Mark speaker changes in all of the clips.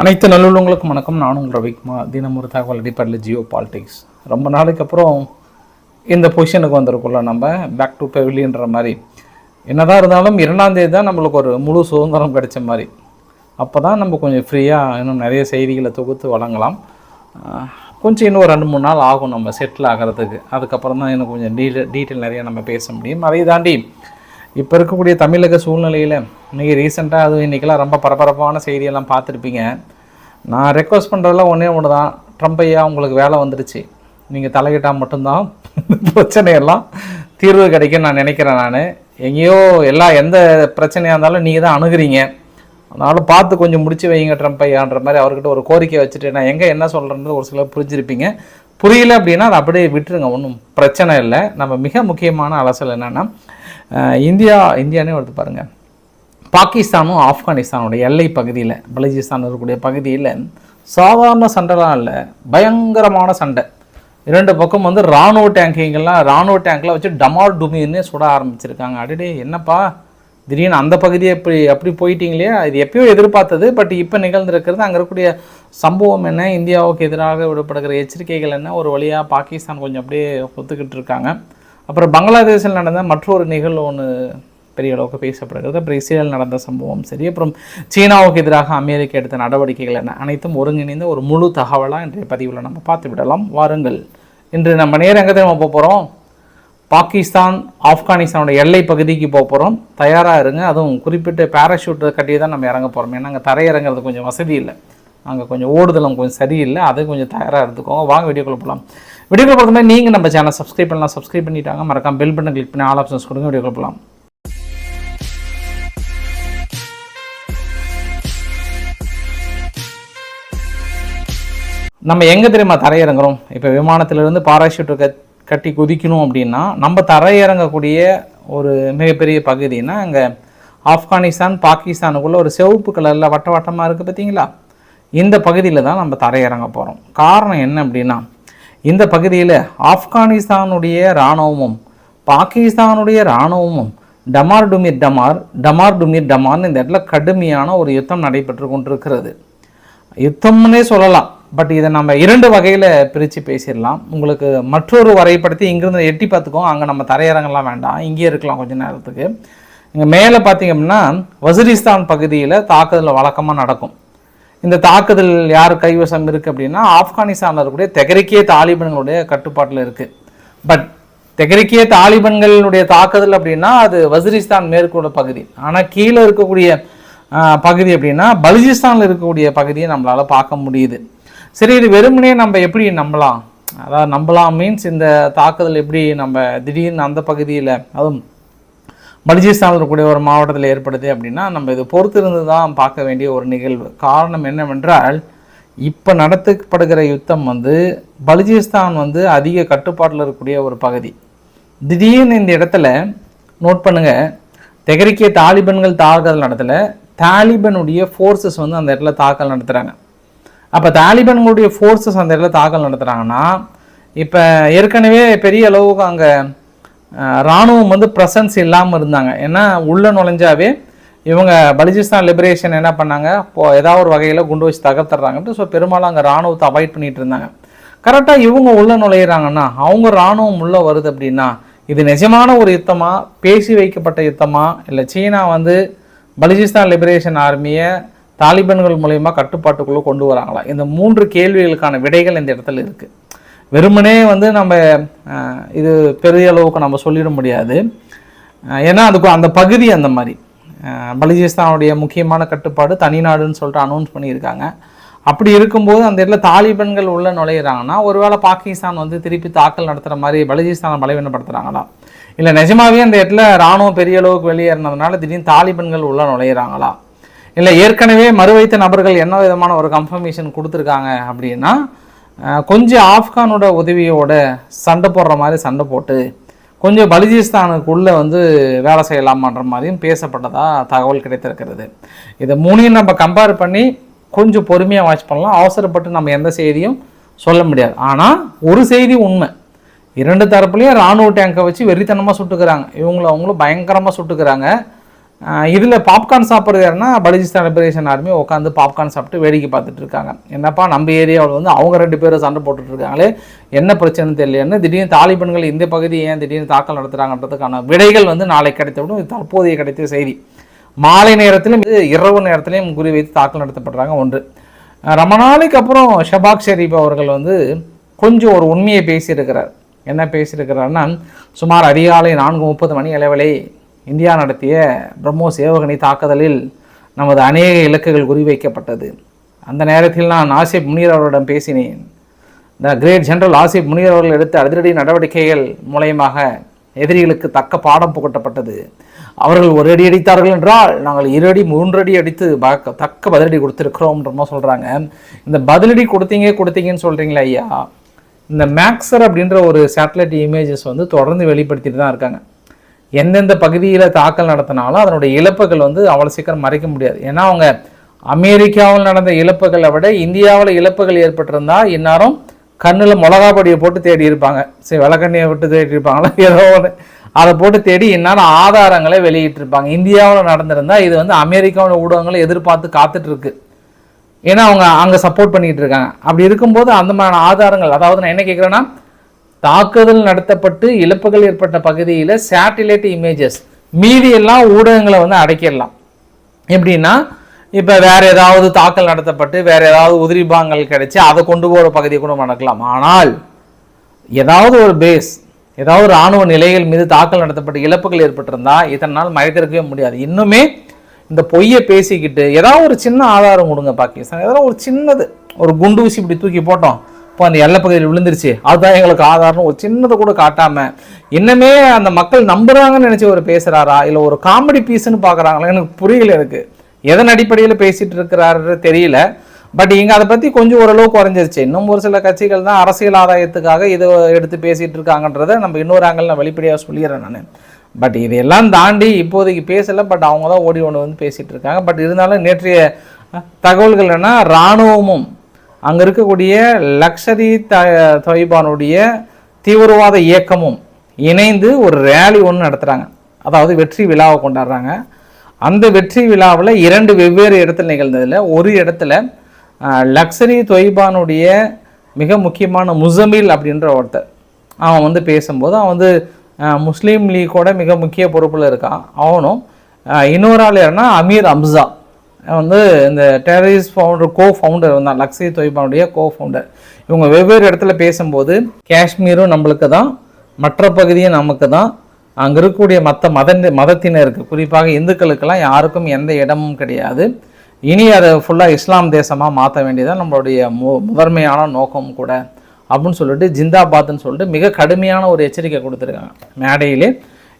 Speaker 1: அனைத்து நல்லுள்ளவங்களுக்கும் வணக்கம். நானும் உங்கள் ரவிக்குமார். தினம் ஒரு தகவல் அடிப்படையில் ஜியோ பாலிடிக்ஸ். ரொம்ப நாளைக்கு அப்புறம் இந்த பொசிஷனுக்கு வந்திருக்குள்ள நம்ம பேக் டு பெவிலியன்ற மாதிரி. என்னதான் இருந்தாலும் இரண்டாம் தேதி தான் நம்மளுக்கு ஒரு முழு சுதந்திரம் கிடைச்ச மாதிரி. அப்போ தான் நம்ம கொஞ்சம் ஃப்ரீயாக இன்னும் நிறைய செய்திகளை தொகுத்து வழங்கலாம். கொஞ்சம் இன்னும் ஒரு ரெண்டு மூணு நாள் ஆகும் நம்ம செட்டில் ஆகிறதுக்கு. அதுக்கப்புறம் தான் இன்னும் கொஞ்சம் டீட்டெயில் டீட்டெயில் நிறைய நம்ம பேச முடியும். அதை தாண்டி இப்போ இருக்கக்கூடிய தமிழக சூழ்நிலையில் இன்றைக்கி ரீசெண்டாக அதுவும் இன்றைக்கெல்லாம் ரொம்ப பரபரப்பான செய்தியெல்லாம் பார்த்துருப்பீங்க. நான் ரெக்வஸ்ட் பண்ணுறதெல்லாம் ஒன்றே ஒன்று தான் ட்ரம்ப் ஐயா உங்களுக்கு வேலை வந்துடுச்சு. நீங்கள் தலையிட்டால் மட்டும்தான் பிரச்சனையெல்லாம் தீர்வு கிடைக்கும்னு நான் நினைக்கிறேன் நான். எங்கேயோ எல்லா எந்த பிரச்சனையாக இருந்தாலும் நீங்கள் தான் அணுகுறீங்க. அதனால் பார்த்து கொஞ்சம் முடிச்சு வைங்க ட்ரம்ப் ஐயான்ற மாதிரி அவர்கிட்ட ஒரு கோரிக்கை வச்சுட்டு நான் எங்கே என்ன சொல்கிறேன்றது ஒரு சிலர் புரிஞ்சிருப்பீங்க. புரியல அப்படின்னா அதை அப்படியே விட்டுருங்க ஒன்றும் பிரச்சனை இல்லை. நம்ம மிக முக்கியமான அலசல் என்னென்னா இந்தியா இந்தியானே எடுத்து பாருங்கள் பாகிஸ்தானும் ஆப்கானிஸ்தானுடைய எல்லை பகுதியில் பலூச்சிஸ்தான் இருக்கக்கூடிய பகுதியில் சாதாரண சண்டைலாம் இல்லை பயங்கரமான சண்டை. இரண்டு பக்கம் வந்து ராணுவ டேங்கிங்கெல்லாம் ராணுவ டேங்க்லாம் வச்சு டமால் டுமின்னு சுட ஆரம்பிச்சிருக்காங்க. அடடே என்னப்பா? திடீர்னு அந்த பகுதியை இப்படி அப்படி போயிட்டீங்களே? இது எப்பயோ எதிர்பார்த்தது பட் இப்போ நிகழ்ந்திருக்கிறது அங்கே இருக்கக்கூடிய சம்பவம் என்ன? இந்தியாவுக்கு எதிராக விடப்படுகிற எச்சரிக்கைகள் என்ன? ஒரு வழியாக பாகிஸ்தான் கொஞ்சம் அப்படியே ஒத்துக்கிட்டு இருக்காங்க. அப்புறம் பங்களாதேஷில் நடந்த மற்றொரு நிகழ்வு ஒன்று பெரிய அளவுக்கு பேசப்படுகிறது. அப்புறம் இஸ்ரேல் நடந்த சம்பவம் சரி. அப்புறம் சீனாவுக்கு எதிராக அமெரிக்கா எடுத்த நடவடிக்கைகள் என்ன? அனைத்தும் ஒருங்கிணைந்த ஒரு முழு தகவலாக இன்றைய பதிவில் நம்ம பார்த்து விடலாம். வாருங்கள். இன்று நம்ம நேரம் எங்கே தெரியுமா போக போகிறோம் பாகிஸ்தான் ஆப்கானிஸ்தானோட எல்லை பகுதிக்கு போக போகிறோம் தயாராக இருங்க. அதுவும் குறிப்பிட்ட பேராஷூட்டை கட்டி தான் நம்ம இறங்க போகிறோம் ஏன்னா அங்கே தரையிறங்கிறது கொஞ்சம் வசதி இல்லை. அங்கே கொஞ்சம் ஓடுதலும் கொஞ்சம் சரியில்லை. அது கொஞ்சம் தயாராக எடுத்துக்கோங்க. வாங்க வீடியோக்குள்ளே போகலாம் வீடியோக்குள்ள பொறுத்த நீங்கள் நம்ம சேனல் சப்ஸ்கிரைப் பண்ணலாம். சப்ஸ்கிரைப் பண்ணிட்டாங்க மறக்காம பெல் பட்டன் கிளிக் பண்ணி ஆல் ஆப்ஷன்ஸ் கொடுங்க வீடியோக்குள்ள போகலாம் நம்ம எங்கே தெரியுமா தரையிறங்குறோம்? இப்போ விமானத்திலிருந்து பாராஷூட்டை கட் கட்டி குதிக்கணும் அப்படின்னா நம்ம தரையிறங்கக்கூடிய ஒரு மிகப்பெரிய பகுதினா அங்கே ஆப்கானிஸ்தான் பாகிஸ்தானுக்குள்ளே ஒரு சிவப்பு கலரில் வட்ட வட்டமாக இருக்குது பார்த்தீங்களா இந்த பகுதியில் தான் நம்ம தரையிறங்க போகிறோம் காரணம் என்ன அப்படின்னா இந்த பகுதியில் ஆப்கானிஸ்தானுடைய இராணுவமும் பாகிஸ்தானுடைய இராணுவமும் டமார் டுமிர் டமார் டமார் டுமிர் டமார்னு இந்த இடத்துல கடுமையான ஒரு யுத்தம் நடைபெற்று கொண்டிருக்கிறது. யுத்தம்னே சொல்லலாம் பட் இதை நம்ம இரண்டு வகையில் பிரித்து பேசிடலாம். உங்களுக்கு மற்றொரு வரைபடத்தை இங்கிருந்து எட்டி பார்த்துக்கோம் அங்கே நம்ம தரையிறங்கலாம் வேண்டாம். இங்கேயே இருக்கலாம் கொஞ்ச நேரத்துக்கு. இங்கே மேலே பார்த்தீங்கன்னா அப்படின்னா வசிரிஸ்தான் பகுதியில் தாக்குதல் வழக்கமாக நடக்கும். இந்த தாக்குதல் யார் கைவசம் இருக்குது அப்படின்னா ஆப்கானிஸ்தானில் இருக்கக்கூடிய தெகரிக்கே தாலிபன்களுடைய கட்டுப்பாட்டில் இருக்குது பட் தெகரிக்கே தாலிபன்களுடைய தாக்குதல் அப்படின்னா அது வசிரிஸ்தான் மேற்குள்ள பகுதி. ஆனால் கீழே இருக்கக்கூடிய பகுதி அப்படின்னா பலுஜிஸ்தானில் இருக்கக்கூடிய பகுதியை நம்மளால் பார்க்க முடியுது. சரி இது வெறுமனே நம்ம எப்படி நம்பலாம்? அதாவது நம்பலாம் மீன்ஸ் இந்த தாக்குதல் எப்படி நம்ம திடீர்னு அந்த பகுதியில் அதுவும் பலுச்சிஸ்தானில் இருக்கக்கூடிய ஒரு மாவட்டத்தில் ஏற்படுது அப்படின்னா நம்ம இது பொறுத்திருந்து தான் பார்க்க வேண்டிய ஒரு நிகழ்வு. காரணம் என்னவென்றால் இப்போ நடத்தப்படுகிற யுத்தம் வந்து பலுஜிஸ்தான் வந்து அதிக கட்டுப்பாட்டில் இருக்கக்கூடிய ஒரு பகுதி. திடீர்னு இந்த இடத்துல நோட் பண்ணுங்கள் தெகரிக்கிய தாலிபன்கள் தாக்குதல் நடத்தல தாலிபனுடைய ஃபோர்ஸஸ் வந்து அந்த இடத்துல தாக்கல் நடத்துகிறாங்க அப்போ தாலிபன்களுடைய ஃபோர்ஸஸ் அந்த இடத்துல தாக்கல் நடத்துகிறாங்கன்னா இப்போ ஏற்கனவே பெரிய அளவுக்கு அங்கே இராணுவம் வந்து ப்ரெசன்ஸ் இல்லாமல் இருந்தாங்க. ஏன்னா உள்ளே நுழைஞ்சாவே இவங்க பலுச்சிஸ்தான் லிபரேஷன் என்ன பண்ணாங்க? இப்போ ஏதாவது ஒரு வகையில் குண்டு வச்சு தகர்த்துறாங்கன்ட்டு ஸோ பெரும்பாலும் அங்கே இராணுவத்தை அவாய்ட் பண்ணிட்டு இருந்தாங்க. கரெக்டாக இவங்க உள்ளே நுழையிறாங்கன்னா அவங்க இராணுவம் உள்ளே வருது அப்படின்னா இது நிஜமான ஒரு யுத்தமாக பேசி வைக்கப்பட்ட யுத்தமாக இல்லை சீனா வந்து பலுச்சிஸ்தான் லிபரேஷன் ஆர்மியை தாலிபன்கள் மூலயமா கட்டுப்பாட்டுக்குள்ளே கொண்டு வராங்களா? இந்த மூன்று கேள்விகளுக்கான விடைகள் இந்த இடத்துல இருக்குது வெறுமனே வந்து நம்ம இது பெரிய அளவுக்கு நம்ம சொல்லிட முடியாது. ஏன்னா அதுக்கு அந்த பகுதி அந்த மாதிரி. அஹ், முக்கியமான கட்டுப்பாடு தனிநாடுன்னு சொல்லிட்டு அனௌன்ஸ் பண்ணியிருக்காங்க. அப்படி இருக்கும்போது அந்த இடத்துல தாலிபன்கள் உள்ள நுழையிறாங்கன்னா ஒருவேளை பாகிஸ்தான் வந்து திருப்பி தாக்கல் நடத்துகிற மாதிரி பலுச்சிஸ்தானை பலவீனப்படுத்துகிறாங்களா இல்லை நிஜமாவே அந்த இடத்துல ராணுவம் பெரிய அளவுக்கு வெளியேறினதுனால திடீர்னு தாலிபன்கள் உள்ள நுழையிறாங்களா? இல்லை ஏற்கனவே மறுவைத்த நபர்கள் என்ன விதமான ஒரு கன்ஃபர்மேஷன் கொடுத்துருக்காங்க அப்படின்னா கொஞ்சம் ஆப்கானோட உதவியோட சண்டை போடுற மாதிரி சண்டை போட்டு கொஞ்சம் பலுச்சிஸ்தானுக்குள்ளே வந்து வேலை செய்யலாமான்ற மாதிரியும் பேசப்பட்டதாக தகவல் கிடைத்திருக்கிறது. இதை மூணையும் நம்ம கம்பேர் பண்ணி கொஞ்சம் பொறுமையாக வாட்ச் பண்ணலாம். அவசரப்பட்டு நம்ம எந்த செய்தியும் சொல்ல முடியாது. ஆனால் ஒரு செய்தி உண்மை. இரண்டு தரப்புலையும் ராணுவ டேங்கை வச்சு வெறித்தனமாக சுட்டுக்கிறாங்க. இவங்கள அவங்களும் பயங்கரமாக சுட்டுக்கிறாங்க. இதில் பாப்கார்ன் சாப்பிட்றது யாருன்னா பலுச்சிஸ்தான் லிபரேஷன் ஆர்மி உட்காந்து பாப்கார்ன் சாப்பிட்டு வேடிக்கை பார்த்துட்டு இருக்காங்க. என்னப்பா நம்ம ஏரியாவில் வந்து அவங்க ரெண்டு பேரும் சண்டை போட்டுட்டு இருக்காங்களே என்ன பிரச்சனை தெரியலன்னு திடீர்னு தாலிபன்கள் இந்த பகுதி ஏன் திடீர்னு தாக்கல் நடத்துகிறாங்கன்றதுக்கான விடைகள் வந்து நாளை கிடைத்தவிடும் இது தற்போதைய கிடைத்த செய்தி. மாலை நேரத்திலும் இது இரவு நேரத்திலையும் குறிவைத்து தாக்கல் நடத்தப்படுறாங்க ஒன்று. ரொம்ப நாளைக்கு அப்புறம் ஷபாக் ஷெரீப் அவர்கள் வந்து கொஞ்சம் ஒரு உண்மையை பேசியிருக்கிறார். என்ன பேசியிருக்கிறாருன்னா சுமார் அதிகாலை நான்கு முப்பது மணி அளவிலே இந்தியா நடத்திய பிரம்மோஸ் ஏவுகணை தாக்குதலில் நமது அநேக இலக்குகள் குறிவைக்கப்பட்டது. அந்த நேரத்தில் நான் ஆசிப் முனீர் அவர்களிடம் பேசினேன். The great general Asif Munir அவர்கள் எடுத்த அதிரடி நடவடிக்கைகள் மூலயமாக எதிரிகளுக்கு தக்க பாடம் புகட்டப்பட்டது. அவர்கள் ஒரு அடி அடித்தார்கள் என்றால் நாங்கள் இரு அடி மூன்று அடி அடித்து பாக்க- தக்க பதிலடி கொடுத்துருக்குறோம்ன்றமா சொல்கிறாங்க இந்த பதிலடி கொடுத்தீங்க கொடுத்தீங்கன்னு சொல்கிறீங்களா ஐயா. இந்த மேக்ஸர் அப்படின்ற ஒரு சேட்டலைட் இமேஜஸ் வந்து தொடர்ந்து வெளிப்படுத்திட்டு தான் இருக்காங்க. எந்தெந்த பகுதியில் தாக்கல் நடத்தினாலும் அதனுடைய இழப்புகள் வந்து அவ்வளோ சீக்கிரம் மறைக்க முடியாது. ஏன்னா அவங்க அமெரிக்காவில் நடந்த இழப்புகளை விட இந்தியாவில் இழப்புகள் ஏற்பட்டிருந்தா இந்நேரம் கண்ணில் மிளகா பொடியை போட்டு தேடி இருப்பாங்க. சரி விளக்கண்ணியை விட்டு தேடி இருப்பாங்களா? ஏதோ ஒன்று அதை போட்டு தேடி இந்நேரம் ஆதாரங்களை வெளியிட்டிருப்பாங்க இந்தியாவில் நடந்திருந்தால் இது வந்து அமெரிக்காவோட ஊடகங்களை எதிர்பார்த்து காத்துட்ருக்கு ஏன்னா அவங்க அங்கே சப்போர்ட் பண்ணிகிட்டு இருக்காங்க. அப்படி இருக்கும்போது அந்த மாதிரியான ஆதாரங்கள் அதாவது நான் என்ன கேட்குறேன்னா தாக்குதல் நடத்தப்பட்டு இழப்புகள் ஏற்பட்ட பகுதியில் சேட்டிலைட் இமேஜஸ் மீதியெல்லாம் ஊடகங்களை வந்து அடைக்கிடலாம். எப்படின்னா இப்போ வேற ஏதாவது தாக்கல் நடத்தப்பட்டு வேற ஏதாவது உதிரிபாங்கள் கிடைச்சி அதை கொண்டு போகிற பகுதியை கூட நடக்கலாம் ஆனால் ஏதாவது ஒரு பேஸ் ஏதாவது ராணுவ நிலைகள் மீது தாக்கல் நடத்தப்பட்டு இழப்புகள் ஏற்பட்டிருந்தால் இதனால் மறைத்திருக்கவே முடியாது. இன்னுமே இந்த பொய்யை பேசிக்கிட்டு ஏதாவது ஒரு சின்ன ஆதாரம் கொடுங்க பாகிஸ்தான் ஏதாவது ஒரு சின்னது ஒரு குண்டு ஊசி இப்படி தூக்கி போட்டோம். இப்போ அந்த எல்லை பகுதியில் விழுந்துருச்சு. அதுதான் எங்களுக்கு ஆதாரம் ஒரு சின்னதை கூட காட்டாமல் இன்னமே அந்த மக்கள் நம்புகிறாங்கன்னு நினச்சி ஒரு பேசுகிறாரா இல்லை ஒரு காமெடி பீஸ்ன்னு பார்க்குறாங்களா எனக்கு புரியல எனக்கு. எதன் அடிப்படையில் பேசிகிட்டு இருக்கிறாரு தெரியல. பட் இங்கே அதை பற்றி கொஞ்சம் ஓரளவு குறைஞ்சிருச்சு. இன்னும் ஒரு சில கட்சிகள் தான் அரசியல் ஆதாயத்துக்காக இதை எடுத்து பேசிகிட்டு இருக்காங்கன்றதை நம்ம இன்னொரு ஆங்கிள் நான் வெளிப்படையாக சொல்லிடுறேன் நான். பட் இதையெல்லாம் தாண்டி இப்போதைக்கு பேசலை. பட் அவங்க தான் ஓடி ஒன்று வந்து பேசிகிட்டு இருக்காங்க. பட் இருந்தாலும் நேற்றைய தகவல்கள் என்ன இராணுவமும் அங்கே இருக்கக்கூடிய லக்ஷரி த தொய்பானுடைய தீவிரவாத இயக்கமும் இணைந்து ஒரு ரேலி ஒன்று நடத்துகிறாங்க அதாவது வெற்றி விழாவை கொண்டாடுறாங்க. அந்த வெற்றி விழாவில் இரண்டு வெவ்வேறு இடத்துல நிகழ்ந்ததில் ஒரு இடத்துல லக்ஸரி தொய்பானுடைய மிக முக்கியமான முசமில் அப்படின்ற ஒருத்தர். அவன் வந்து பேசும்போது அவன் வந்து முஸ்லீம் லீக்கோட மிக முக்கிய பொறுப்பில் இருக்கான். அவனும் இன்னொரு ஆள் யாருன்னா அமீர் அம்சா. வந்து இந்த டெரரிஸ் ஃபவுண்டர் கோ ஃபவுண்டர் தான் லக்ஸி தொய்பானுடைய கோ ஃபவுண்டர் இவங்க வெவ்வேறு இடத்துல பேசும்போது காஷ்மீரும் நம்மளுக்கு தான் மற்ற பகுதியும் நமக்கு தான் அங்கே இருக்கக்கூடிய மற்ற மத மதத்தினருக்கு குறிப்பாக இந்துக்களுக்கெல்லாம் யாருக்கும் எந்த இடமும் கிடையாது. இனி அதை ஃபுல்லாக இஸ்லாம் தேசமாக மாற்ற வேண்டியதான் நம்மளுடைய மு முதன்மையான நோக்கம் கூட. அப்படின்னு சொல்லிட்டு ஜிந்தாபாத்னு சொல்லிட்டு மிக கடுமையான ஒரு எச்சரிக்கை கொடுத்துருக்காங்க மேடையிலே.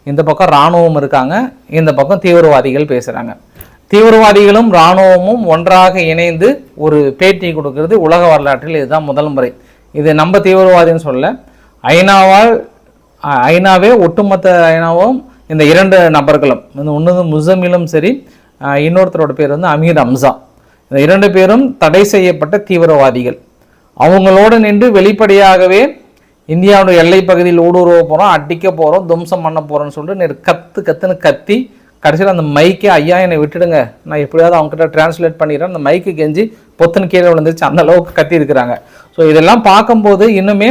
Speaker 1: இந்த பக்கம் இராணுவம் இருக்காங்க இந்த பக்கம் தீவிரவாதிகள் பேசுகிறாங்க தீவிரவாதிகளும் இராணுவமும் ஒன்றாக இணைந்து ஒரு பேட்டி கொடுக்கிறது உலக வரலாற்றில் இதுதான் முதல் முறை. இது நம்ம தீவிரவாதின்னு சொல்ல ஐநாவால் ஐநாவே ஒட்டுமொத்த ஐநாவும் இந்த இரண்டு நபர்களும் இந்த ஒன்று முசமிலும் சரி இன்னொருத்தரோட பேர் வந்து அமீர் அம்சா. இந்த இரண்டு பேரும் தடை செய்யப்பட்ட தீவிரவாதிகள். அவங்களோட நின்று வெளிப்படையாகவே இந்தியாவுடைய எல்லை பகுதியில் ஊடுருவ போகிறோம் அடிக்க போகிறோம் தும்சம் பண்ண போகிறோம்னு சொல்லிட்டு கத்து கத்துன்னு கத்தி கடைசியில் அந்த மைக்கே ஐயா என்னை விட்டுடுங்க. நான் எப்படியாவது அவங்ககிட்ட டிரான்ஸ்லேட் பண்ணிடுறேன். அந்த மைக்கு கெஞ்சி பொத்துன்னு கீழே விழுந்துருச்சு. அந்த அளவுக்கு கத்தி இருக்கிறாங்க. ஸோ இதெல்லாம் பார்க்கும்போது இன்னுமே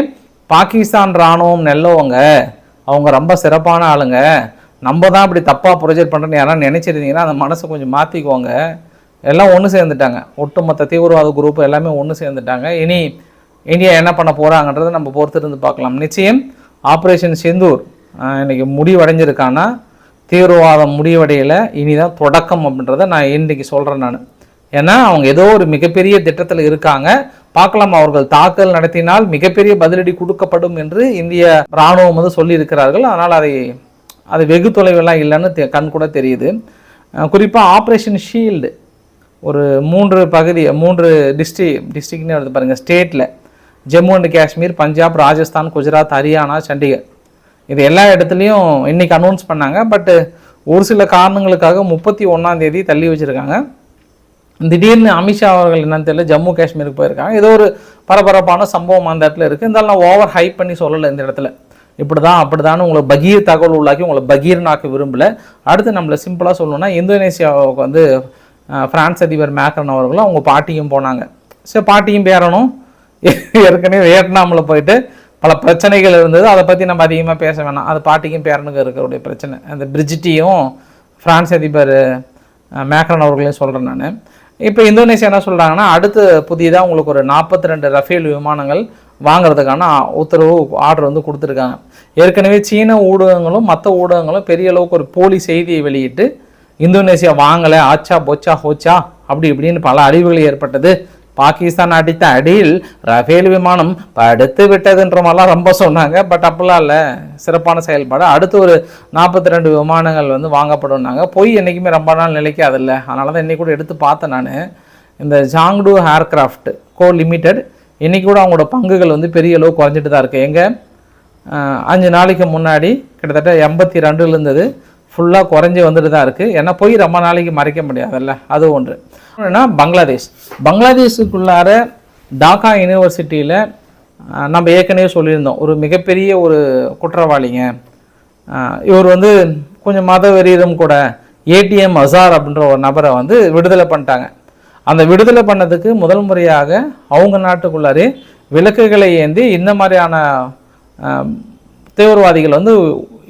Speaker 1: பாகிஸ்தான் இராணுவம் நல்லவங்க. அவங்க ரொம்ப சிறப்பான ஆளுங்க. நம்ம தான் இப்படி தப்பாக ப்ரொஜெக்ட் பண்ணுறேன்னு யாராவது நினச்சிருந்தீங்கன்னா அந்த மனசை கொஞ்சம் மாற்றிக்கோங்க எல்லாம் ஒன்று சேர்ந்துட்டாங்க. ஒட்டுமொத்த தீவிரவாத குரூப் எல்லாமே ஒன்று சேர்ந்துட்டாங்க. இனி இந்தியா என்ன பண்ண போகிறாங்கன்றதை நம்ம பொறுத்திருந்து பார்க்கலாம். நிச்சயம் ஆப்ரேஷன் செந்தூர் இன்றைக்கி முடிவடைஞ்சிருக்கான்னா தீவிரவாதம் முடிவடையில இனிதான் தொடக்கம் அப்படின்றத நான் இன்னைக்கு சொல்கிறேன் நான். ஏன்னா அவங்க ஏதோ ஒரு மிகப்பெரிய திட்டத்தில் இருக்காங்க. பார்க்கலாம் அவர்கள் தாக்கல் நடத்தினால் மிகப்பெரிய பதிலடி கொடுக்கப்படும் என்று இந்திய இராணுவம் வந்து சொல்லியிருக்கிறார்கள். அதனால் அதை அது வெகு தொலைவெல்லாம் இல்லைன்னு தெ- கண் கூட தெரியுது. குறிப்பாக ஆப்ரேஷன் ஷீல்டு ஒரு மூன்று பகுதி மூன்று டிஸ்ட்ரிக் டிஸ்ட்ரிக்ட்னு எடுத்து பாருங்கள் ஸ்டேட்டில் ஜம்மு அண்ட் காஷ்மீர் பஞ்சாப் ராஜஸ்தான் குஜராத் ஹரியானா சண்டிகர். இது எல்லா இடத்துலையும் இன்றைக்கி அனௌன்ஸ் பண்ணாங்க. பட்டு ஒரு சில காரணங்களுக்காக முப்பத்தி ஒன்றாந்தேதி தள்ளி வச்சுருக்காங்க. திடீர்னு அமித்ஷா அவர்கள் என்னன்னு தெரியல ஜம்மு காஷ்மீருக்கு போயிருக்காங்க. ஏதோ ஒரு பரபரப்பான சம்பவம் அந்த இடத்துல இருக்குது இருந்தாலும் நான் ஓவர் ஹைப் பண்ணி சொல்லலை இந்த இடத்துல. இப்படி தான் அப்படி தான் உங்களை பகீர் தகவல் உள்ளாக்கி உங்களை பகீர்னாக்க விரும்பல. அடுத்து நம்மளை சிம்பிளாக சொல்லணும்னா இந்தோனேசியாவுக்கு வந்து ஃப்ரான்ஸ் அதிபர் மேக்ரன் அவர்களும் அவங்க பாட்டியும் போனாங்க. சரி பாட்டியும் பேரணும் ஏற்கனவே வியட்நாமில் போயிட்டு பல பிரச்சனைகள் இருந்தது. அதை பற்றி நம்ம அதிகமாக பேச வேணாம். அது பாட்டிக்கும் பேரனுக்கும் இருக்கக்கூடிய பிரச்சனை. அந்த பிரிஜிட்டியும் ஃப்ரான்ஸ் அதிபர் மேக்ரன் அவர்களையும் சொல்கிறேன் நான். இப்போ இந்தோனேஷியா என்ன சொல்கிறாங்கன்னா அடுத்து புதியதாக உங்களுக்கு ஒரு நாற்பத்தி ரெண்டு ரஃபேல் விமானங்கள் வாங்குறதுக்கான உத்தரவு ஆர்டர் வந்து கொடுத்துருக்காங்க. ஏற்கனவே சீன ஊடகங்களும் மற்ற ஊடகங்களும் பெரிய அளவுக்கு ஒரு போலி செய்தியை வெளியிட்டு இந்தோனேஷியா வாங்கலை. ஆச்சா பொச்சா ஹோச்சா அப்படி இப்படின்னு பல அழிவுகள் ஏற்பட்டது. பாகிஸ்தான் அடித்த அடியில் ரஃபேல் விமானம் படுத்து விட்டதுன்ற மாதிரிலாம் ரொம்ப சொன்னாங்க. பட் அப்படிலாம் இல்லை. சிறப்பான செயல்பாடு. அடுத்து ஒரு நாற்பத்தி ரெண்டு விமானங்கள் வந்து வாங்கப்படும்னாங்க. பொய் என்றைக்குமே ரொம்ப நாள் நிலைக்காதில்ல. அதனால தான் இன்றைக்கி கூட எடுத்து பார்த்தேன் நான். இந்த ஜாங்டு ஏர்கிராஃப்ட் கோ லிமிடெட் இன்றைக்கி கூட அவங்களோட பங்குகள் வந்து பெரிய அளவு குறைஞ்சிட்டு தான் இருக்குது எங்கே அஞ்சு நாளைக்கு முன்னாடி கிட்டத்தட்ட எண்பத்தி ரெண்டுல இருந்தது. ஃபுல்லாக குறைஞ்சி வந்துட்டு தான் இருக்குது ஏன்னா போய் ரொம்ப நாளைக்கு மறைக்க முடியாதுல்ல? அது ஒன்று. என்னன்னா பங்களாதேஷ். பங்களாதேஷுக்குள்ளார டாக்கா யூனிவர்சிட்டியில் நம்ம ஏற்கனவே சொல்லியிருந்தோம். ஒரு மிகப்பெரிய ஒரு குற்றவாளிங்க. இவர் வந்து கொஞ்சம் மத வெறியதும் கூட ஏடிஎம் அசார் அப்படின்ற ஒரு நபரை வந்து விடுதலை பண்ணிட்டாங்க. அந்த விடுதலை பண்ணதுக்கு முதல் முறையாக அவங்க நாட்டுக்குள்ளாரே விளக்குகளை ஏந்தி இந்த மாதிரியான தீவிரவாதிகள் வந்து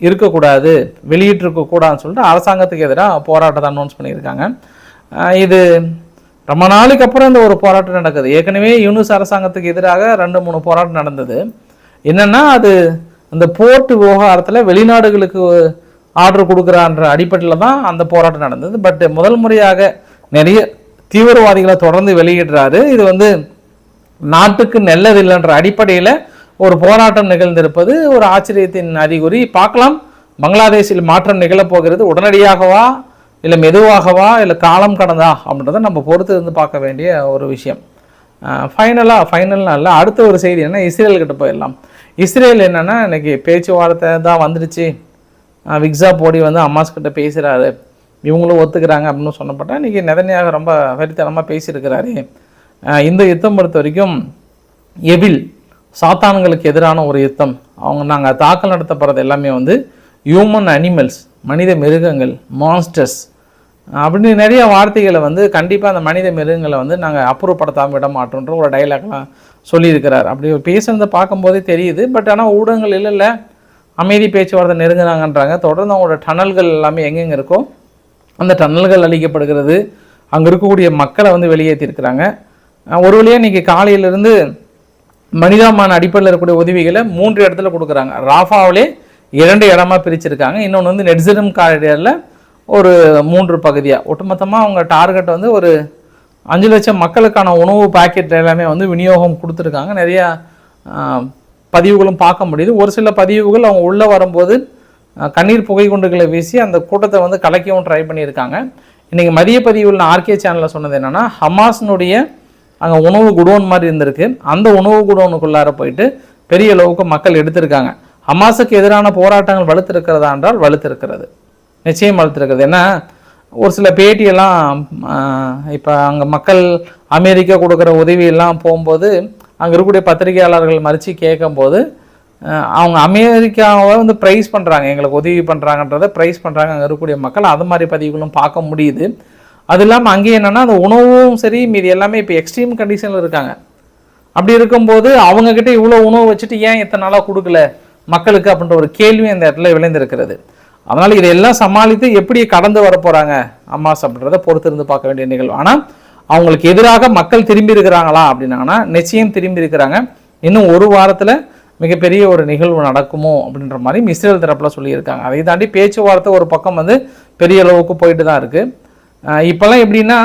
Speaker 1: இருக்கக்கூடாது வெளியிட்டிருக்கக்கூடாதுன்னு சொல்லிட்டு அரசாங்கத்துக்கு எதிராக போராட்டத்தை அனௌன்ஸ் பண்ணியிருக்காங்க. இது ரொம்ப நாளைக்கு அப்புறம் இந்த ஒரு போராட்டம் நடக்குது. ஏற்கனவே யூனிஸ் அரசாங்கத்துக்கு எதிராக ரெண்டு மூணு போராட்டம் நடந்தது. என்னென்னா அது அந்த போர்ட் விவகாரத்தில் வெளிநாடுகளுக்கு ஆர்டர் கொடுக்குறான்ற அடிப்படையில் தான் அந்த போராட்டம் நடந்தது. பட் முதல் முறையாக நிறைய தீவிரவாதிகளை தொடர்ந்து வெளியிடுறாரு. இது வந்து நாட்டுக்கு நல்லதில்லைன்ற அடிப்படையில் ஒரு போராட்டம் நிகழ்ந்திருப்பது ஒரு ஆச்சரியத்தின் அறிகுறி. பார்க்கலாம். பங்களாதேஷில் மாற்றம் நிகழப்போகிறது. உடனடியாகவா? இல்லை மெதுவாகவா? இல்லை காலம் கடந்தா அப்படின்றத நம்ம பொறுத்து இருந்து பார்க்க வேண்டிய ஒரு விஷயம். ஃபைனலாக ஃபைனல்னா இல்லை. அடுத்த ஒரு செய்தி என்ன இஸ்ரேல்கிட்ட போயிடலாம். இஸ்ரேல் என்னென்னா இன்றைக்கி பேச்சுவார்த்தை தான் வந்துடுச்சு. விக்ஸா போடி வந்து அம்மாஸ் கிட்ட பேசுகிறாரு இவங்களும் ஒத்துக்கிறாங்க அப்படின்னு சொன்னப்பட்டா இன்றைக்கி நெதனியாக ரொம்ப வெறித்தனமாக பேசியிருக்கிறாரு. இந்த யுத்தம் பொறுத்த வரைக்கும் எவில் சாத்தான்களுக்கு எதிரான ஒரு யுத்தம். அவங்க நாங்கள் தாக்கல் நடத்தப்படுறது எல்லாமே வந்து ஹியூமன் அனிமல்ஸ் மனித மிருகங்கள் மான்ஸ்டர்ஸ் அப்படின்னு நிறைய வார்த்தைகளை வந்து கண்டிப்பாக அந்த மனித மிருகங்களை வந்து நாங்கள் அப்புறப்படுத்தாமல் விட மாட்டோன்ற ஒரு டைலாக்லாம் சொல்லியிருக்கிறார். அப்படி பேசுனதை பார்க்கும்போதே தெரியுது. பட் ஆனால் ஊடகங்கள் இல்லைல்ல அமைதி பேச்சுவார்த்தை நெருங்குனாங்கன்றாங்க. தொடர்ந்து அவங்களோட டனல்கள் எல்லாமே எங்கெங்கே இருக்கோ அந்த டனல்கள் அழிக்கப்படுகிறது. அங்கே இருக்கக்கூடிய மக்களை வந்து வெளியேற்றிருக்கிறாங்க ஒரு வழியாக இன்றைக்கி காலையிலேருந்து மனிதாமான அடிப்படையில் இருக்கக்கூடிய உதவிகளை மூன்று இடத்துல கொடுக்குறாங்க. ராஃபாவிலே இரண்டு இடமா பிரிச்சிருக்காங்க. இன்னொன்று வந்து நெட்ஸிடம் காரிடரில் ஒரு மூன்று பகுதியாக ஒட்டுமொத்தமாக அவங்க டார்கெட் வந்து ஒரு அஞ்சு லட்சம் மக்களுக்கான உணவு பாக்கெட் எல்லாமே வந்து விநியோகம் கொடுத்துருக்காங்க. நிறையா பதிவுகளும் பார்க்க முடியுது. ஒரு சில பதிவுகள் அவங்க உள்ளே வரும்போது கண்ணீர் புகை குண்டுகளை வீசி அந்த கூட்டத்தை வந்து கலைக்கவும் ட்ரை பண்ணியிருக்காங்க. இன்றைக்கி மதிய பதிவில் நான் ஆர்கே சேனலில் சொன்னது என்னென்னா ஹமாஸ்னுடைய அங்கே உணவு குடோன் மாதிரி இருந்திருக்கு. அந்த உணவு குடோனுக்குள்ளார போயிட்டு பெரிய அளவுக்கு மக்கள் எடுத்திருக்காங்க. ஹமாஸுக்கு எதிரான போராட்டங்கள் வலுத்திருக்கிறதா என்றால் வலுத்திருக்கிறது. நிச்சயம் வலுத்திருக்கிறது. ஏன்னா ஒரு சில பேட்டியெல்லாம் இப்போ அங்கே மக்கள் அமெரிக்கா கொடுக்குற உதவியெல்லாம் போகும்போது அங்கே இருக்கக்கூடிய பத்திரிகையாளர்கள் மறித்து கேட்கும்போது அவங்க அமெரிக்காவை வந்து ப்ரைஸ் பண்ணுறாங்க எங்களுக்கு உதவி பண்ணுறாங்கன்றதை ப்ரைஸ் பண்ணுறாங்க அங்கே இருக்கக்கூடிய மக்கள் அது மாதிரி பதிவுகளும் பார்க்க முடியுது. அது இல்லாமல் அங்கே என்னென்னா அந்த உணவும் சரி மீதி எல்லாமே இப்போ எக்ஸ்ட்ரீம் கண்டிஷனில் இருக்காங்க. அப்படி இருக்கும்போது அவங்கக்கிட்ட இவ்வளோ உணவு வச்சுட்டு ஏன் இத்தனை நாளாக கொடுக்கல? மக்களுக்கு அப்படின்ற ஒரு கேள்வி அந்த இடத்துல விளைந்திருக்கிறது. அதனால் இதையெல்லாம் சமாளித்து எப்படி கடந்து வர போகிறாங்க அம்மாஸ் அப்படின்றத பொறுத்திருந்து பார்க்க வேண்டிய நிகழ்வு. ஆனால் அவங்களுக்கு எதிராக மக்கள் திரும்பி இருக்கிறாங்களா அப்படின்னாங்கன்னா நிச்சயம் திரும்பி இருக்கிறாங்க. இன்னும் ஒரு வாரத்தில் மிகப்பெரிய ஒரு நிகழ்வு நடக்குமோ அப்படின்ற மாதிரி இஸ்ரேல் தரப்பில் சொல்லியிருக்காங்க. அதை தாண்டி பேச்சுவார்த்தை ஒரு பக்கம் வந்து பெரிய அளவுக்கு போயிட்டு தான் இருக்குது இப்போல்லாம் எப்படின்னா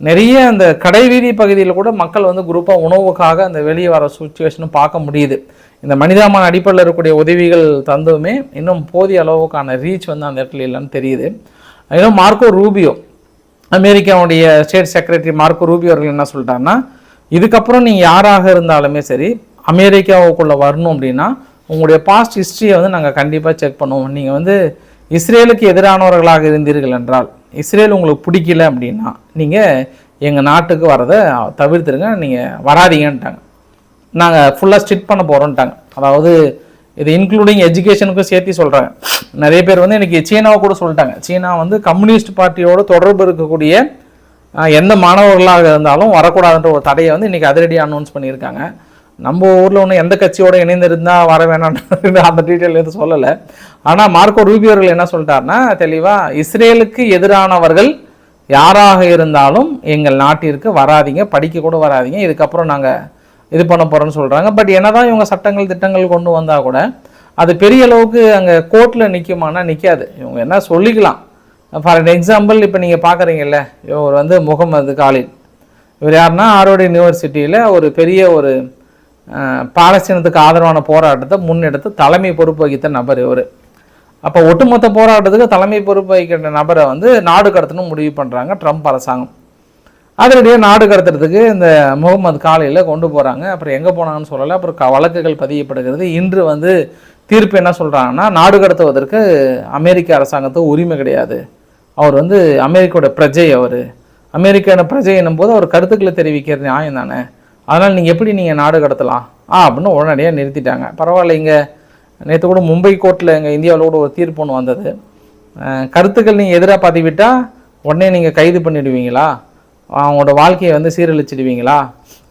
Speaker 1: நிறைய அந்த கடைவீதி பகுதியில் கூட மக்கள் வந்து குரூப்பாக உணவுக்காக அந்த வெளியே வர சுச்சுவேஷனும் பார்க்க முடியுது. இந்த மனிதாமான அடிப்படையில் இருக்கக்கூடிய உதவிகள் தந்துமே இன்னும் போதிய அளவுக்கான ரீச் வந்து அந்த இடத்துல இல்லைன்னு தெரியுது. இன்னும் மார்க்கோ ரூபியோ அமெரிக்காவுடைய ஸ்டேட் செக்ரட்டரி மார்க்கோ ரூபியோ அவர்கள் என்ன சொல்லிட்டாருன்னா இதுக்கப்புறம் நீங்கள் யாராக இருந்தாலுமே சரி அமெரிக்காவுக்குள்ளே வரணும் அப்படின்னா உங்களுடைய பாஸ்ட் ஹிஸ்ட்ரியை வந்து நாங்கள் கண்டிப்பாக செக் பண்ணுவோம். நீங்கள் வந்து இஸ்ரேலுக்கு எதிரானவர்களாக இருந்தீர்கள் என்றால் இஸ்ரேல் உங்களுக்கு பிடிக்கல அப்படின்னா நீங்கள் எங்கள் நாட்டுக்கு வரதை தவிர்த்துருங்க. நீங்கள் வராதீங்கன்ட்டாங்க. நாங்கள் ஃபுல்லாக ஸ்ட்ரிட் பண்ண போகிறோன்ட்டாங்க அதாவது இது இன்க்ளூடிங் எஜுகேஷனுக்கும் சேர்த்து சொல்கிறாங்க நிறைய பேர் வந்து எனக்கு சீனாவை கூட சொல்லிட்டாங்க. சீனா வந்து கம்யூனிஸ்ட் பார்ட்டியோட தொடர்பு இருக்கக்கூடிய எந்த மாணவர்களாக இருந்தாலும் வரக்கூடாதுன்ற ஒரு தடையை வந்து இன்றைக்கி அதிரடியாக அனௌன்ஸ் பண்ணியிருக்காங்க. நம்ம ஊரில் ஒன்று எந்த கட்சியோட இணைந்திருந்தால் வர வேணாம்னு அந்த டீட்டெயில் எதுவும் சொல்லலை. ஆனால் மார்க்கோ ரூபியோ அவர்கள் என்ன சொல்லிட்டாருன்னா தெளிவாக இஸ்ரேலுக்கு எதிரானவர்கள் யாராக இருந்தாலும் எங்கள் நாட்டிற்கு வராதீங்க படிக்க கூட வராதிங்க இதுக்கப்புறம் நாங்கள் இது பண்ண போகிறோம்னு சொல்கிறாங்க பட் என்னதான் இவங்க சட்டங்கள் திட்டங்கள் கொண்டு வந்தால் கூட அது பெரிய அளவுக்கு அங்கே கோர்ட்டில் நிற்குமானா நிற்காது இவங்க என்ன சொல்லிக்கலாம். ஃபார் அன் எக்ஸாம்பிள் இப்போ நீங்கள் பார்க்குறீங்கல்ல இவர் வந்து முகமது காலின். இவர் யாருன்னா ஆரோடு யூனிவர்சிட்டியில் ஒரு பெரிய ஒரு பாலஸ்தீனத்துக்கு ஆதரவான போராட்டத்தை முன்னெடுத்து தலைமை பொறுப்பு வகித்த நபர் இவர். அப்போ ஒட்டுமொத்த போராட்டத்துக்கு தலைமை பொறுப்பு வகிக்கின்ற நபரை வந்து நாடு கடத்தணும் முடிவு பண்ணுறாங்க ட்ரம்ப் அரசாங்கம். அதனுடைய நாடு கடத்துறதுக்கு இந்த முகமது காலையில் கொண்டு போகிறாங்க அப்புறம் எங்கே போனாங்கன்னு சொல்லலை. அப்புறம் க- வழக்குகள் பதியப்படுகிறது. இன்று வந்து தீர்ப்பு என்ன சொல்கிறாங்கன்னா நாடு கடத்துவதற்கு அமெரிக்க அரசாங்கத்துக்கு உரிமை கிடையாது. அவர் வந்து அமெரிக்கோட பிரஜை அவர். அமெரிக்கான பிரஜை என்னும்போது அவர் கருத்துக்களை தெரிவிக்கிறது நியாயம் தானே அதனால் நீங்கள் எப்படி நீங்கள் நாடு கடத்தலாம்? ஆ அப்படின்னு உடனடியாக நிறுத்திட்டாங்க. பரவாயில்ல இங்கே நேற்று கூட மும்பை கோர்ட்டில் எங்கள் இந்தியாவில் கூட ஒரு தீர்ப்பு ஒன்று வந்தது. கருத்துக்கள் நீங்கள் எதிராக பதிவிட்டால் உடனே நீங்கள் கைது பண்ணிடுவீங்களா? அவங்களோட வாழ்க்கையை வந்து சீரழிச்சிடுவீங்களா?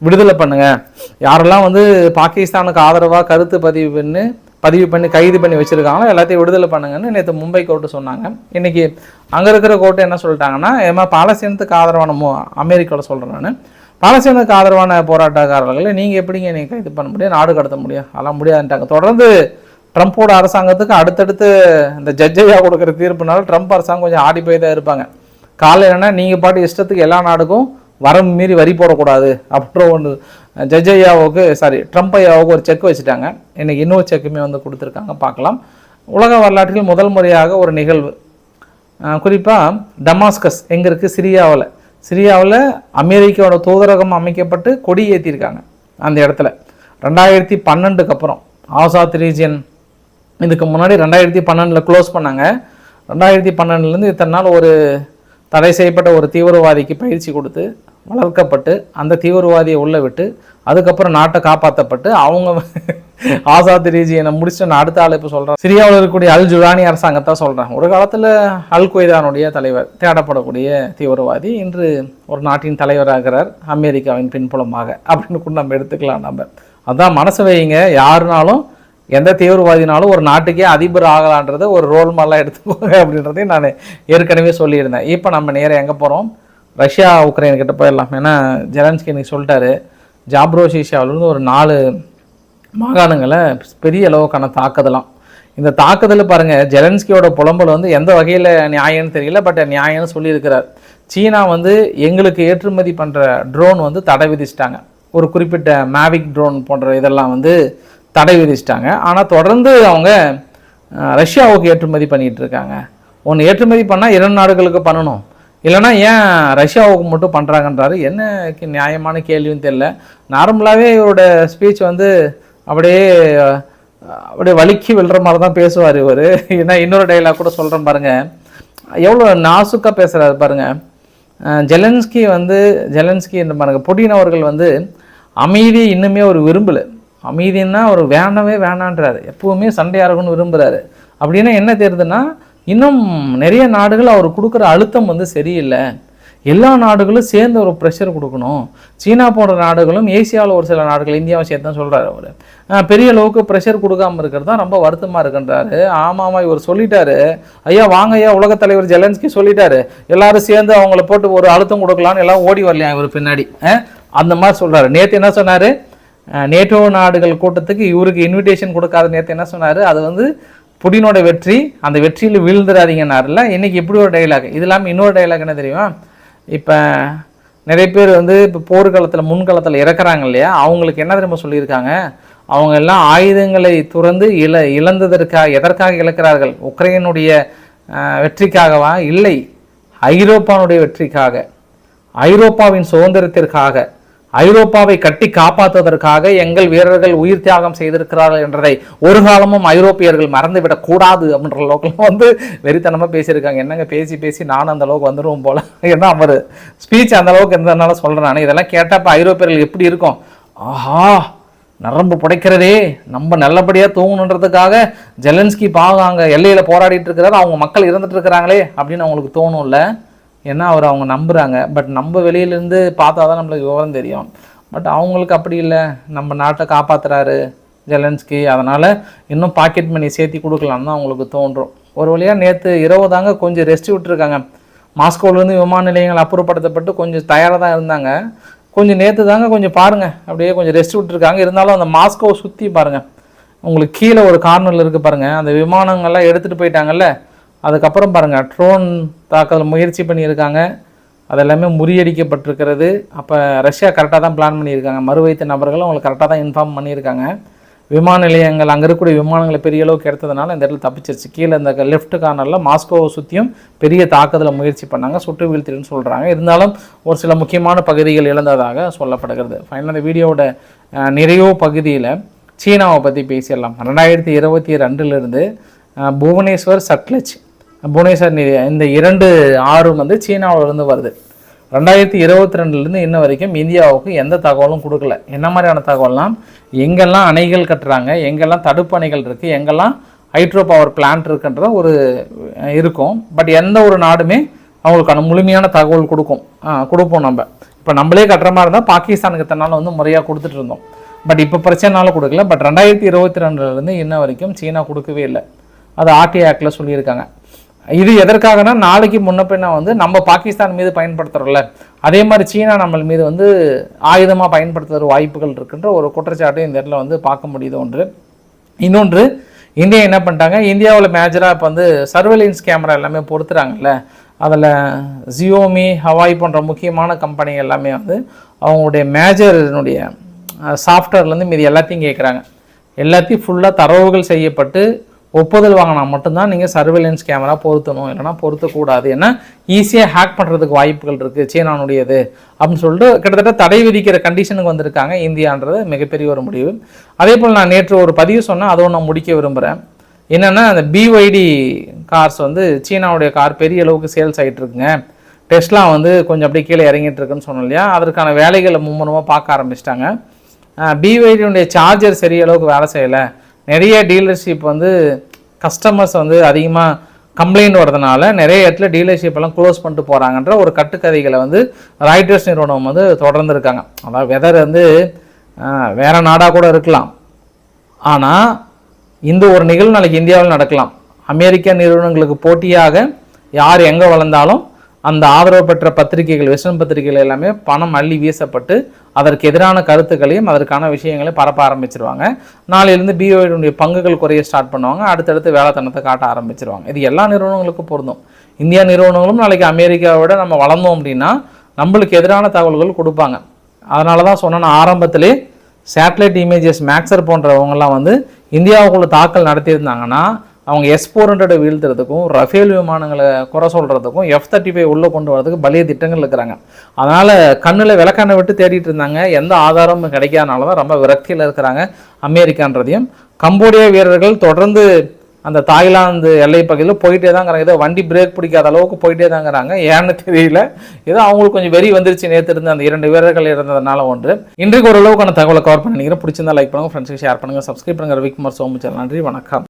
Speaker 1: விடுதலை பண்ணுங்கள் யாரெல்லாம் வந்து பாகிஸ்தானுக்கு ஆதரவாக கருத்து பதிவு பண்ணி பதிவு பண்ணி கைது பண்ணி வச்சுருக்காங்களோ எல்லாத்தையும் விடுதலை பண்ணுங்கன்னு நேற்று மும்பை கோர்ட்டு சொன்னாங்க. இன்னைக்கு அங்கே இருக்கிற கோர்ட்டு என்ன சொல்லிட்டாங்கன்னா ஏமா பாலஸ்தீனத்துக்கு ஆதரவான மோ அமெரிக்காவில் சொல்கிறேன் நான். பாலஸ்தீனுக்கு ஆதரவான போராட்டக்காரர்களை நீங்கள் எப்படிங்க நீங்கள் கைது பண்ண முடியும்? நாடு கடத்த முடியும்? அதெல்லாம் முடியாதுன்ட்டாங்க. தொடர்ந்து ட்ரம்ப்போட அரசாங்கத்துக்கு அடுத்தடுத்து இந்த ஜட்ஜையாக கொடுக்குற தீர்ப்புனால ட்ரம்ப் அரசாங்கம் கொஞ்சம் ஆடி போய் தான் இருப்பாங்க. என்னென்னா நீங்கள் பாட்டு இஷ்டத்துக்கு எல்லா நாடுக்கும் வரம் மீறி வரி போடக்கூடாது அப்படின்ற ஒன்று ஜட்ஜ் ஐயாவுக்கு சாரி ட்ரம்ப் ஐயாவுக்கு ஒரு செக் வச்சுட்டாங்க. இன்னைக்கு இன்னொரு செக்குமே வந்து கொடுத்துருக்காங்க. பார்க்கலாம். உலக வரலாற்றில் முதல் முறையாக ஒரு நிகழ்வு. குறிப்பாக டமாஸ்கஸ் எங்கே இருக்குது சிரியாவில். சிரியாவில் அமெரிக்காவோட தூதரகம் அமைக்கப்பட்டு கொடி ஏற்றிருக்காங்க அந்த இடத்துல. ரெண்டாயிரத்தி பன்னெண்டுக்கு அப்புறம் ஆசாத் ரீஜியன் இதுக்கு முன்னாடி ரெண்டாயிரத்தி பன்னெண்டில் க்ளோஸ் பண்ணாங்க. ரெண்டாயிரத்தி பன்னெண்டுலேருந்து இத்தனை நாள் ஒரு தடை செய்யப்பட்ட ஒரு தீவிரவாதிக்கு பயிற்சி கொடுத்து வளர்க்கப்பட்டு அந்த தீவிரவாதியை உள்ளே விட்டு அதுக்கப்புறம் நாட்டை காப்பாற்றப்பட்டு அவங்க ஆசாத் ரீஜியனை முடிச்சுட்டு நான் அடுத்த ஆள் இப்போ சொல்கிறேன் சிரியாவில் இருக்கக்கூடிய அல் ஜுலானி அரசாங்கத்தை சொல்கிறேன் ஒரு காலத்தில் அல் கொய்தானுடைய தலைவர் தேடப்படக்கூடிய தீவிரவாதி இன்று ஒரு நாட்டின் தலைவராகிறார் அமெரிக்காவின் பின்புலமாக. அப்படின்னு கூட நம்ம எடுத்துக்கலாம் நம்ம. அதான் மனசு வைங்க யாருனாலும் எந்த தீவிரவாதினாலும் ஒரு நாட்டுக்கே அதிபர் ஆகலான்றத ஒரு ரோல் மாடலாக எடுத்துக்கோங்க அப்படின்றதையும் நான் ஏற்கனவே சொல்லியிருந்தேன். இப்போ நம்ம நேராக எங்கே போகிறோம் ரஷ்யா உக்ரைன் கிட்ட போயிடலாம். ஏன்னா ஜெலன்ஸ்கி எனக்கு சொல்லிட்டாரு. ஜாப்ரோசிஷியாவிலேருந்து ஒரு நாலு மாகாணங்களை பெரிய அளவுக்கான தாக்குதலாம். இந்த தாக்குதல் பாருங்கள் ஜெலன்ஸ்கியோட புலம்பல் வந்து எந்த வகையில் நியாயம்னு தெரியல பட் நியாயம்னு சொல்லியிருக்கிறார். சீனா வந்து எங்களுக்கு ஏற்றுமதி பண்ணுற ட்ரோன் வந்து தடை விதிச்சிட்டாங்க. ஒரு குறிப்பிட்ட மேவிக் ட்ரோன் போன்ற இதெல்லாம் வந்து தடை விதிச்சிட்டாங்க. ஆனால் தொடர்ந்து அவங்க ரஷ்யாவுக்கு ஏற்றுமதி பண்ணிகிட்டு இருக்காங்க. ஒன்று ஏற்றுமதி பண்ணால் இரண்டு நாடுகளுக்கு பண்ணணும். இல்லைன்னா ஏன் ரஷ்யாவுக்கு மட்டும் பண்ணுறாங்கன்றாரு என்ன நியாயமான கேள்வின்னு தெரில நார்மலாகவே இவரோட ஸ்பீச் வந்து அப்படியே அப்படியே வலிக்கு விழுற மாதிரி தான் பேசுவார் இவர். ஏன்னா இன்னொரு டைலாக் கூட சொல்கிறேன் பாருங்கள் எவ்வளோ நாசுக்காக பேசுகிறாரு பாருங்கள் ஜெலன்ஸ்கி வந்து ஜெலன்ஸ்கி என்று பாருங்கள் புடின் அவர்கள் வந்து அமைதி இன்னுமே ஒரு விரும்பலை. அமைதின்னா அவர் வேணவே வேணான்றாரு. எப்போவுமே சண்டையாக இருக்கும்னு விரும்புகிறாரு அப்படின்னா என்ன தெரியுதுன்னா இன்னும் நிறைய நாடுகள் அவர் கொடுக்குற அழுத்தம் வந்து சரியில்லை. எல்லா நாடுகளும் சேர்ந்து ஒரு ப்ரெஷர் கொடுக்கணும். சீனா போன்ற நாடுகளும் ஏசியாவில் ஒரு சில நாடுகள் இந்தியாவை சேர்த்து தான் சொல்கிறாரு அவர் பெரிய அளவுக்கு ப்ரெஷர் கொடுக்காம இருக்கிறது தான் ரொம்ப வருத்தமாக இருக்குன்றாரு. ஆமாம் இவர் சொல்லிட்டாரு. ஐயா வாங்க ஐயா உலகத் தலைவர் ஜெலன்ஸ்கி சொல்லிட்டாரு. எல்லாரும் சேர்ந்து அவங்கள போட்டு ஒரு அழுத்தம் கொடுக்கலான்னு எல்லாம் ஓடி வரலையா இவர் பின்னாடி? அந்த மாதிரி சொல்கிறாரு நேற்று என்ன சொன்னார்? நேட்டோ நாடுகள் கூட்டத்துக்கு இவருக்கு இன்விடேஷன் கொடுக்காத நேற்று என்ன சொன்னார்? அது வந்து புடினோட வெற்றி அந்த வெற்றியில் வீழ்ந்துடாதீங்கன்னாருல இன்னைக்கு இப்படி ஒரு டைலாக் இது இல்லாமல் இன்னொரு டைலாக் என்ன தெரியுமா? இப்போ நிறைய பேர் வந்து இப்போ போர்க்காலத்தில் முன்காலத்தில் இறக்குறாங்க இல்லையா? அவங்களுக்கு என்ன தெரியுமா சொல்லியிருக்காங்க? அவங்க எல்லாம் ஆயுதங்களை துறந்து இழ இழந்ததற்காக எதற்காக இழக்கிறார்கள்? உக்ரைனுடைய வெற்றிக்காகவா? இல்லை. ஐரோப்பானுடைய வெற்றிக்காக. ஐரோப்பாவின் சுதந்திரத்திற்காக. ஐரோப்பாவை கட்டி காப்பாற்றுவதற்காக எங்கள் வீரர்கள் உயிர் தியாகம் செய்திருக்கிறார்கள் என்றதை ஒரு காலமும் ஐரோப்பியர்கள் மறந்துவிடக் கூடாது அப்படின்ற அளவுக்கு வந்து வெறித்தனமாக பேசியிருக்காங்க. என்னங்க பேசி பேசி நானும் அந்த அளவுக்கு வந்துடுவோம் போல. ஏன்னா அவர் ஸ்பீச் அந்த அளவுக்கு இருந்ததுனால சொல்கிறேன் நான் இதெல்லாம் கேட்டப்ப ஐரோப்பியர்கள் எப்படி இருக்கும்? ஆஹா நரம்பு புடைக்கிறதே. நம்ம நல்லபடியாக தூங்கணுன்றதுக்காக ஜெலன்ஸ்கி பாவம் அங்கே எல்லையில் போராடிட்டு இருக்கிறாரு. அவங்க மக்கள் இருந்துட்டு இருக்கிறாங்களே அப்படின்னு அவங்களுக்கு தோணும்ல. ஏன்னா அவர் அவங்க நம்புகிறாங்க பட் நம்ம வெளியிலேருந்து பார்த்தா தான் நம்மளுக்கு விவரம் தெரியும். பட் அவங்களுக்கு அப்படி இல்லை. நம்ம நாட்டை காப்பாற்றுறாரு ஜெலன்ஸ்கி. அதனால் இன்னும் பாக்கெட் மணி சேர்த்தி கொடுக்கலான்னு தான் அவங்களுக்கு தோன்றும். ஒரு வழியாக நேற்று இரவு தாங்க கொஞ்சம் ரெஸ்ட் விட்டுருக்காங்க. மாஸ்கோவிலேருந்து விமான நிலையங்கள் அப்புறப்படுத்தப்பட்டு கொஞ்சம் தயாராக தான் இருந்தாங்க. கொஞ்சம் நேற்று தாங்க கொஞ்சம் பாருங்கள் அப்படியே கொஞ்சம் ரெஸ்ட் விட்டுருக்காங்க. இருந்தாலும் அந்த மாஸ்கோவை சுற்றி பாருங்கள் உங்களுக்கு கீழே ஒரு கார்னரில் இருக்குது பாருங்கள் அந்த விமானங்கள்லாம் எடுத்துகிட்டு போயிட்டாங்கல்ல. அதுக்கப்புறம் பாருங்கள் ட்ரோன் தாக்குதல் முயற்சி பண்ணியிருக்காங்க. அதெல்லாமே முறியடிக்கப்பட்டிருக்கிறது. அப்போ ரஷ்யா கரெக்டாக தான் பிளான் பண்ணியிருக்காங்க. மறு வைத்த நபர்கள் அவங்களுக்கு கரெக்டாக தான் இன்ஃபார்ம் பண்ணியிருக்காங்க. விமான நிலையங்கள் அங்கே இருக்கக்கூடிய விமானங்களை பெரிய அளவுக்கு எடுத்ததுனால இந்த இடத்துல தப்பிச்சிருச்சு. கீழே இந்த லெஃப்ட் கார்னரில் மாஸ்கோவை சுற்றியும் பெரிய தாக்குதலை முயற்சி பண்ணாங்க. சுட்டு வீழ்த்திடுன்னு சொல்கிறாங்க இருந்தாலும் ஒரு சில முக்கியமான பகுதிகள் இழந்ததாக சொல்லப்படுகிறது. ஃபைனல் இந்த வீடியோவோட நிறையோ நிறைவு பகுதியில் சீனாவை பற்றி பேசிடலாம். ரெண்டாயிரத்தி இருபத்தி ரெண்டுலேருந்து புவனேஸ்வர் சட்லஜ் புவனேஸ்வர் நி- இந்த இரண்டு ஆறும் வந்து சீனாவிலிருந்து வருது. ரெண்டாயிரத்தி இருபத்தி ரெண்டுலேருந்து இன்ன வரைக்கும் இந்தியாவுக்கு எந்த தகவலும் கொடுக்கல. என்ன மாதிரியான தகவல்னால் எங்கெல்லாம் அணைகள் கட்டுறாங்க எங்கெல்லாம் தடுப்பு அணைகள் இருக்குது எங்கெல்லாம் ஹைட்ரோ பவர் பிளான்ட் இருக்குன்ற ஒரு இருக்கும். பட் எந்த ஒரு நாடுமே அவங்களுக்கான முழுமையான தகவல் கொடுக்கும். கொடுப்போம் நம்ம. இப்போ நம்மளே கட்டுற மாதிரி இருந்தால் பாகிஸ்தானுக்கு தன்னால் வந்து முறையாக கொடுத்துட்டு இருந்தோம். பட் இப்போ பிரச்சனைனால கொடுக்கல. பட் ரெண்டாயிரத்தி இருபத்தி ரெண்டுலேருந்து இன்ன வரைக்கும் சீனா கொடுக்கவே இல்லை. அது ஆர்டி ஆக்டில் சொல்லியிருக்காங்க. இது எதற்காகனா நாளைக்கு முன்ன பின்ன வந்து நம்ம பாகிஸ்தான் மீது பயன்படுத்துகிறோம்ல அதே மாதிரி சீனா நம்ம மீது வந்து ஆயுதமாக பயன்படுத்துகிற வாய்ப்புகள் இருக்குன்ற ஒரு குற்றச்சாட்டு இந்த இடத்துல வந்து பார்க்க முடியுது ஒன்று. இன்னொன்று இந்தியா என்ன பண்ணிட்டாங்க? இந்தியாவில் மேஜராக இப்போ வந்து சர்வேலன்ஸ் கேமரா எல்லாமே பொறுத்துறாங்கல்ல அதில் ஜியோமி ஹவாய் போன்ற முக்கியமான கம்பெனி எல்லாமே வந்து அவங்களுடைய மேஜர்னுடைய சாஃப்ட்வேர்லேருந்து மீதி எல்லாத்தையும் கேட்குறாங்க எல்லாத்தையும் ஃபுல்லாக தரவுகள் செய்யப்பட்டு ஒப்புதல் வாங்கினா மட்டும்தான் நீங்கள் சர்வேலன்ஸ் கேமரா பொருத்தணும். இல்லைனா பொருத்தக்கூடாது. ஏன்னா ஈஸியாக ஹேக் பண்ணுறதுக்கு வாய்ப்புகள் இருக்குது சீனானுடையது. அப்படின்னு சொல்லிட்டு கிட்டத்தட்ட தடை விதிக்கிற கண்டிஷனுக்கு வந்திருக்காங்க இந்தியான்றது மிகப்பெரிய ஒரு முடிவு. அதே போல் நான் நேற்று ஒரு பதிவு சொன்னேன். அதை நான் முடிக்க விரும்புகிறேன் என்னென்னா அந்த பிஒய்டி கார்ஸ் வந்து சீனாவுடைய கார் பெரிய அளவுக்கு சேல்ஸ் ஆகிட்டு இருக்குங்க. வந்து கொஞ்சம் அப்படியே கீழே இறங்கிட்டு இருக்குன்னு சொன்னோம் இல்லையா? அதற்கான வேலைகளை மும்முரமாக பார்க்க ஆரம்பிச்சிட்டாங்க. பிஒய்டியுடைய சார்ஜர் சரிய அளவுக்கு வேலை செய்யலை. நிறைய டீலர்ஷிப் வந்து கஸ்டமர்ஸ் வந்து அதிகமாக கம்ப்ளைண்ட் வரதுனால நிறைய இடத்துல டீலர்ஷிப் எல்லாம் க்ளோஸ் பண்ணிட்டு போகிறாங்கன்ற ஒரு கட்டுக்கதைகளை வந்து ராய்டர்ஸ் நிறுவனம் வந்து தொடர்ந்து இருக்காங்க அதாவது வெதர் வந்து வேறு நாடாக கூட இருக்கலாம். ஆனால் இந்த ஒரு நிகழ்வு நாளைக்கு இந்தியாவில் நடக்கலாம். அமெரிக்க நிறுவனங்களுக்கு போட்டியாக யார் எங்கே வளர்ந்தாலும் அந்த ஆதரவு பெற்ற பத்திரிகைகள் வெஸ்டர்ன் பத்திரிகைகள் எல்லாமே பணம் அள்ளி வீசப்பட்டு அதற்கு எதிரான கருத்துக்களையும் அதற்கான விஷயங்களையும் பரப்ப ஆரம்பிச்சிருவாங்க. நாளையிலேருந்து பிஓடைய பங்குகள் குறைய ஸ்டார்ட் பண்ணுவாங்க. அடுத்தடுத்து வேலைத்தனத்தை காட்ட ஆரம்பிச்சிருவாங்க. இது எல்லா நிறுவனங்களுக்கும் பொருந்தும். இந்தியா நிறுவனங்களும் நாளைக்கு அமெரிக்காவை விட நம்ம வளர்ந்தோம் அப்படின்னா நம்மளுக்கு எதிரான தகவல்கள் கொடுப்பாங்க. அதனால தான் சொன்ன ஆரம்பத்திலே சேட்டலைட் இமேஜஸ் மேக்சர் போன்றவங்கலாம் வந்து இந்தியாவுக்குள்ள தாக்கல் நடத்தியிருந்தாங்கன்னா அவங்க எஸ் ஃபோர் ஹண்ட்ரடை வீழ்த்துறதுக்கும் ரஃபேல் விமானங்களை குறை சொல்கிறதுக்கும் எஃப் தேர்ட்டி ஃபைவ் உள்ளே கொண்டு வரதுக்கு பலிய திட்டங்கள் இருக்கிறாங்க. அதனால் கண்ணில் விளக்கான விட்டு தேடிட்டு இருந்தாங்க. எந்த ஆதாரமும் கிடைக்காதனால தான் ரொம்ப விரக்தியில் இருக்கிறாங்க அமெரிக்கான்றதையும். கம்போடியா வீரர்கள் தொடர்ந்து அந்த தாய்லாந்து எல்லை பகுதியில் போயிட்டே தாங்கிறாங்க. ஏதோ வண்டி பிரேக் பிடிக்காத அளவுக்கு போயிட்டே தாங்கிறாங்க. ஏன்னு தெரியல. ஏதோ அவங்களுக்கு கொஞ்சம் வெறி வந்துருச்சு நேற்று இருந்த அந்த இரண்டு வீரர்கள் இருந்ததுனால ஒன்று. இன்றைக்கு ஓரளவுக்கான தகவலை கவர் பண்ணி நினைக்கிறேன். பிடிச்சிருந்தா லைக் பண்ணுங்க ஃப்ரெண்ட்ஸுக்கு ஷேர் பண்ணுங்கள் சப்ஸ்கிரைப் பண்ணுங்கள் ரவிக்குமார் சோமுச்சல் நன்றி வணக்கம்.